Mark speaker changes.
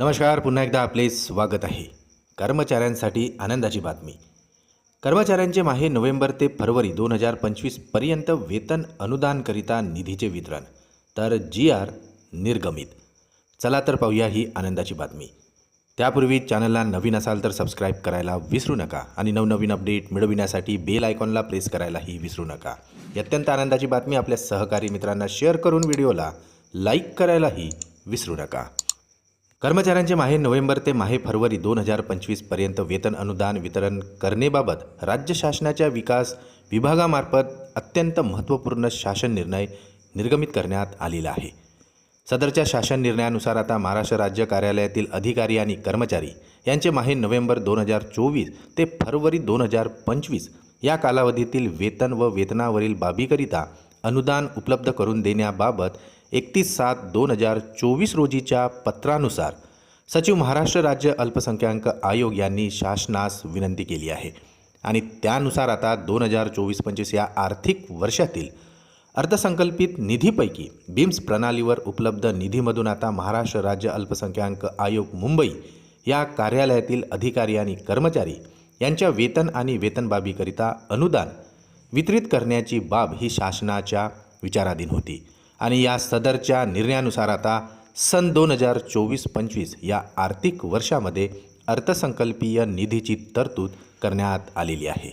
Speaker 1: नमस्कार पुन्हा एकदा आपले स्वागत आहे. कर्मचाऱ्यांसाठी आनंदाची बातमी. कर्मचाऱ्यांचे माहे नोव्हेंबर ते फरवरी दोन हजार पंचवीसपर्यंत वेतन अनुदानकरिता निधीचे वितरण तर जी आर निर्गमित. चला तर पाहूया ही आनंदाची बातमी. त्यापूर्वी चॅनलला नवीन असाल तर सबस्क्राईब करायला विसरू नका आणि नवनवीन अपडेट मिळविण्यासाठी बेल आयकॉनला प्रेस करायलाही विसरू नका. अत्यंत आनंदाची बातमी आपल्या सहकारी मित्रांना शेअर करून व्हिडिओला लाईक करायलाही विसरू नका. कर्मचाऱ्यांचे माहे नोव्हेंबर ते माहे फरवरी दोन हजार पंचवीसपर्यंत वेतन अनुदान वितरण करणेबाबत राज्य शासनाच्या विकास विभागामार्फत अत्यंत महत्त्वपूर्ण शासन निर्णय निर्गमित करण्यात आलेला आहे. सदरच्या शासन निर्णयानुसार आता महाराष्ट्र राज्य कार्यालयातील अधिकारी आणि कर्मचारी यांचे माहे नोव्हेंबर दोन हजार चोवीस ते फरवरी दोन हजार पंचवीस या कालावधीतील वेतन व वेतनावरील बाबीकरिता अनुदान उपलब्ध करून देण्याबाबत एकतीस सात दोन हजार चोवीस रोजीच्या पत्रानुसार सचिव महाराष्ट्र राज्य अल्पसंख्याक आयोग यांनी शासनास विनंती केली आहे. आणि त्यानुसार आता दोन हजार चोवीस पंचवीस या आर्थिक वर्षातील अर्थसंकल्पित निधीपैकी बिम्स प्रणालीवर उपलब्ध निधीमधून आता महाराष्ट्र राज्य अल्पसंख्याक आयोग मुंबई या कार्यालयातील अधिकारी आणि कर्मचारी यांच्या वेतन आणि वेतनबाबीकरिता अनुदान वितरित करण्याची बाब ही शासनाच्या विचाराधीन होती. आणि या सदरच्या निर्णयानुसार आता सन दोन हजार चोवीस पंचवीस या आर्थिक वर्षामध्ये अर्थसंकल्पीय निधीची तरतूद करण्यात आलेली आहे.